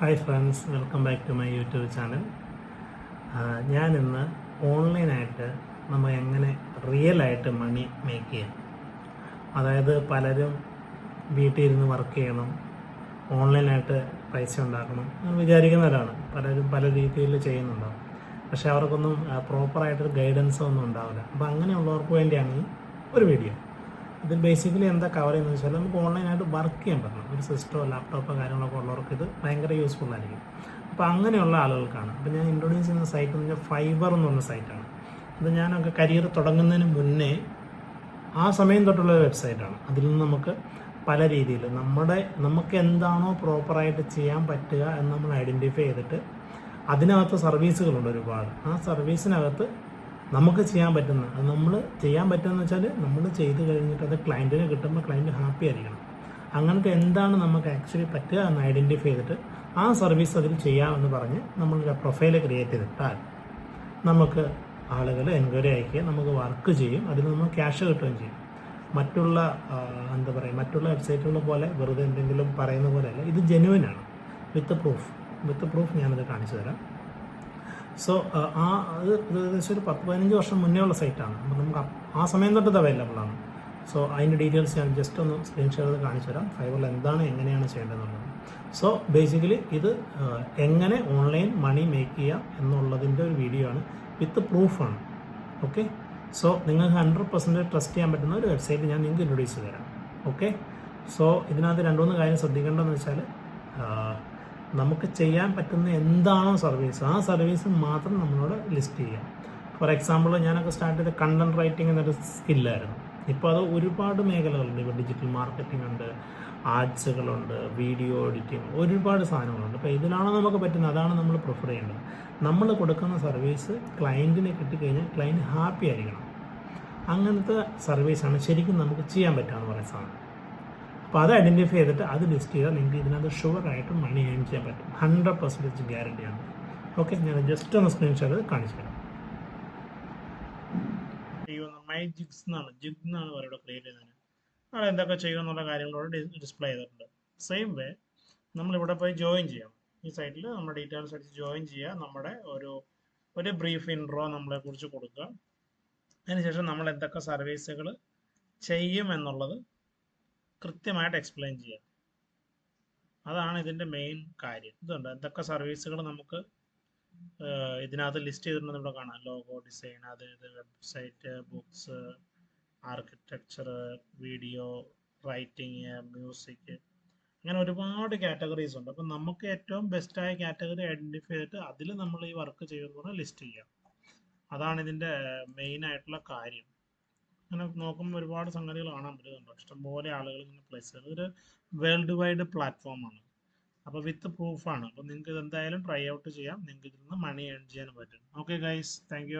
Hi friends welcome back to my YouTube channel ഞാനിന്ന് ഓൺലൈനായിട്ട് നമ്മൾ എങ്ങനെ റിയൽ ആയിട്ട് മണി മേക്ക് ചെയ്യാം. അതായത് പലരും വീട്ടിൽ ഇരുന്ന് വർക്ക് ചെയ്യണം ഓൺലൈനായിട്ട് പൈസ ഉണ്ടാക്കണം എന്ന് വിചാരിക്കുന്നവരാണ്. പലരും പല രീതിയിൽ ചെയ്യുന്നുണ്ടാവും. പക്ഷേ അവർക്കൊന്നും പ്രോപ്പറായിട്ടൊരു ഗൈഡൻസോ ഒന്നും ഉണ്ടാവില്ല. അപ്പോൾ അങ്ങനെയുള്ളവർക്ക് വേണ്ടിയാണ് ഒരു വീഡിയോ ഇത് ബേസിക്കലി എന്താ കവർ ചെയ്യുന്നത് വെച്ചാൽ നമുക്ക് ഓൺലൈനായിട്ട് വർക്ക് ചെയ്യാൻ പറ്റണം. ഒരു സിസ്റ്റമോ ലാപ്ടോപ്പോ കാര്യങ്ങളൊക്കെ ഉള്ളവർക്ക് ഇത് ഭയങ്കര യൂസ്ഫുൾ ആയിരിക്കും. അപ്പോൾ അങ്ങനെയുള്ള ആളുകൾക്കാണ്. അപ്പോൾ ഞാൻ ഇൻട്രൊഡ്യൂസ് ചെയ്യുന്ന സൈറ്റ് എന്ന് പറഞ്ഞാൽ ഫൈബർ എന്ന് പറഞ്ഞ സൈറ്റാണ് ഇത് ഞാനൊക്കെ കരിയർ തുടങ്ങുന്നതിന് മുന്നേ ആ സമയം തൊട്ടുള്ള വെബ്സൈറ്റാണ് അതിൽ നിന്ന് നമുക്ക് പല രീതിയിൽ നമ്മുടെ നമുക്ക് എന്താണോ പ്രോപ്പറായിട്ട് ചെയ്യാൻ പറ്റുക എന്ന് നമ്മൾ ഐഡന്റിഫൈ ചെയ്തിട്ട് അതിനകത്ത് സർവീസുകളുണ്ട് ഒരുപാട്. ആ സർവീസിനകത്ത് നമുക്ക് ചെയ്യാൻ പറ്റുന്ന അത് നമ്മൾ ചെയ്യാൻ പറ്റുമെന്ന് വെച്ചാൽ നമ്മൾ ചെയ്ത് കഴിഞ്ഞിട്ട് അത് ക്ലയന്റിന് കിട്ടുമ്പോൾ ക്ലയന്റ് ഹാപ്പി ആയിരിക്കണം. അങ്ങനത്തെ എന്താണ് നമുക്ക് ആക്ച്വലി പറ്റുക എന്ന് ഐഡന്റിഫൈ ചെയ്തിട്ട് ആ സർവീസ് അതിൽ ചെയ്യാമെന്ന് പറഞ്ഞ് നമ്മളൊരു പ്രൊഫൈൽ ക്രിയേറ്റ് ചെയ്തിട്ടാൽ നമുക്ക് ആളുകൾ എൻക്വയറി അയക്കുക നമുക്ക് വർക്ക് ചെയ്യും അതിൽ നമ്മൾ ക്യാഷ് കിട്ടുകയും ചെയ്യും. മറ്റുള്ള എന്താ പറയുക മറ്റുള്ള വെബ്സൈറ്റുകൾ പോലെ വെറുതെ എന്തെങ്കിലും പറയുന്ന പോലെയല്ല ഇത് ജെനുവൻ ആണ്. വിത്ത് പ്രൂഫ് വിത്ത് പ്രൂഫ് ഞാനത് കാണിച്ചു തരാം. സോ ആ അത് ഏകദേശം ഒരു പത്ത് പതിനഞ്ച് വർഷം മുന്നേ ഉള്ള സൈറ്റാണ് അപ്പോൾ നമുക്ക് ആ സമയം തൊട്ട് ഇത് അവൈലബിൾ ആണ്. സോ അതിന്റെ ഡീറ്റെയിൽസ് ഞാൻ ജസ്റ്റ് ഒന്ന് സ്ക്രീൻഷോട്ട് ചെയ്ത് കാണിച്ചു തരാം. ഫൈബറിൽ എന്താണ് എങ്ങനെയാണ് ചെയ്യേണ്ടതെന്നുള്ളത്. സോ ബേസിക്കലി ഇത് എങ്ങനെ ഓൺലൈൻ മണി മേക്ക് ചെയ്യാം എന്നുള്ളതിന്റെ ഒരു വീഡിയോ ആണ്. വിത്ത് പ്രൂഫാണ് ഓക്കെ സോ നിങ്ങൾക്ക് ഹൺഡ്രഡ് പെർസെന്റ് ട്രസ്റ്റ് ചെയ്യാൻ പറ്റുന്ന ഒരു വെബ്സൈറ്റ് ഞാൻ നിങ്ങൾക്ക് ഇൻട്രൊഡ്യൂസ് ചെയ്ത് തരാം. ഓക്കെ സോ ഇതിനകത്ത് രണ്ട് മൂന്ന് കാര്യം ശ്രദ്ധിക്കേണ്ടതെന്ന് വെച്ചാൽ നമുക്ക് ചെയ്യാൻ പറ്റുന്ന എന്താണോ സർവീസ് ആ സർവീസ് മാത്രം നമ്മളോട് ലിസ്റ്റ് ചെയ്യാം. ഫോർ എക്സാമ്പിൾ ഞാനൊക്കെ സ്റ്റാർട്ട് ചെയ്ത കണ്ടന്റ് റൈറ്റിംഗ് എന്നൊരു സ്കില്ലായിരുന്നു ഇപ്പോൾ അത് ഒരുപാട് മേഖലകളുണ്ട്. ഇപ്പോൾ ഡിജിറ്റൽ മാർക്കറ്റിംഗ് ഉണ്ട് ആർട്സുകളുണ്ട് വീഡിയോ എഡിറ്റിംഗ് ഒരുപാട് സാധനങ്ങളുണ്ട്. അപ്പോൾ ഇതിലാണോ നമുക്ക് പറ്റുന്നത്? അതാണ് നമ്മൾ പ്രിഫർ ചെയ്യേണ്ടത്. നമ്മൾ കൊടുക്കുന്ന സർവീസ് ക്ലയന്റിനെ കിട്ടിക്കഴിഞ്ഞാൽ ക്ലയന്റ് ഹാപ്പി ആയിരിക്കണം. അങ്ങനത്തെ സർവീസാണ് ശരിക്കും നമുക്ക് ചെയ്യാൻ പറ്റുക എന്ന് പറയുന്ന സാധനം. അപ്പോൾ അത് ഐഡന്റിഫൈ ചെയ്തിട്ട് അത് ലിസ്റ്റ് ചെയ്താൽ നിങ്ങൾക്ക് ഇതിനകത്ത് ഷുവറായിട്ട് മണി ഏൺ ചെയ്യാൻ പറ്റും. ഹൺഡ്രഡ് പെർസെന്റേജ് ഗ്യാരണ്ടിയാണ് ഓക്കെ ഞാൻ ജസ്റ്റ് ഒന്ന് സ്ക്രീൻഷോട്ട് കാണിച്ചു തരാം. ചെയ്യുന്ന മൈ ജിഗ്സ് ജിഗ് അവരുടെ എന്തൊക്കെ ചെയ്യുമെന്നുള്ള കാര്യങ്ങളോട് ഡിസ്പ്ലേ ചെയ്തിട്ടുണ്ട്. സെയിം വേ നമ്മൾ നമ്മളിവിടെ പോയി ജോയിൻ ചെയ്യാം. ഈ സൈറ്റിൽ നമ്മുടെ ഡീറ്റെയിൽസ് അടിച്ച് ജോയിൻ ചെയ്യുക. നമ്മുടെ ഒരു ഒരു ബ്രീഫ് ഇൻട്രോ നമ്മളെ കുറിച്ച് കൊടുക്കുക. അതിനുശേഷം നമ്മൾ എന്തൊക്കെ സർവീസുകൾ ചെയ്യും എന്നുള്ളത് കൃത്യമായിട്ട് എക്സ്പ്ലെയിൻ ചെയ്യുക അതാണ് ഇതിന്റെ മെയിൻ കാര്യം. ഇതുണ്ട്? എന്തൊക്കെ സർവീസുകൾ നമുക്ക് ഇതിനകത്ത് ലിസ്റ്റ് ചെയ്തിട്ടുണ്ടെന്ന് ഇവിടെ കാണാം. ലോഗോ ഡിസൈൻ അത് ഇത് website books architecture video writing music അങ്ങനെ ഒരുപാട് കാറ്റഗറീസ് ഉണ്ട്. അപ്പം നമുക്ക് ഏറ്റവും ബെസ്റ്റായ കാറ്റഗറി ഐഡന്റിഫൈ ചെയ്തിട്ട് അതിൽ നമ്മൾ ഈ വർക്ക് ചെയ്യുന്ന ലിസ്റ്റ് ചെയ്യാം. അതാണ് ഇതിന്റെ മെയിൻ ആയിട്ടുള്ള കാര്യം. അങ്ങനെ നോക്കുമ്പോൾ ഒരുപാട് സംഗതികൾ കാണാൻ പറ്റുന്നുണ്ട്. ഇഷ്ടംപോലെ ആളുകൾ ഇങ്ങനെ പ്ലേസ് ചെയ്യുന്നത്. ഇതൊരു വേൾഡ് വൈഡ് പ്ലാറ്റ്ഫോമാണ് അപ്പോൾ വിത്ത് പ്രൂഫാണ് അപ്പോൾ നിങ്ങൾക്ക് ഇത് എന്തായാലും ട്രൈ ഔട്ട് ചെയ്യാം. നിങ്ങൾക്ക് ഇതിൽ നിന്ന് മണി ഏൺ ചെയ്യാൻ പറ്റും. Okay guys thank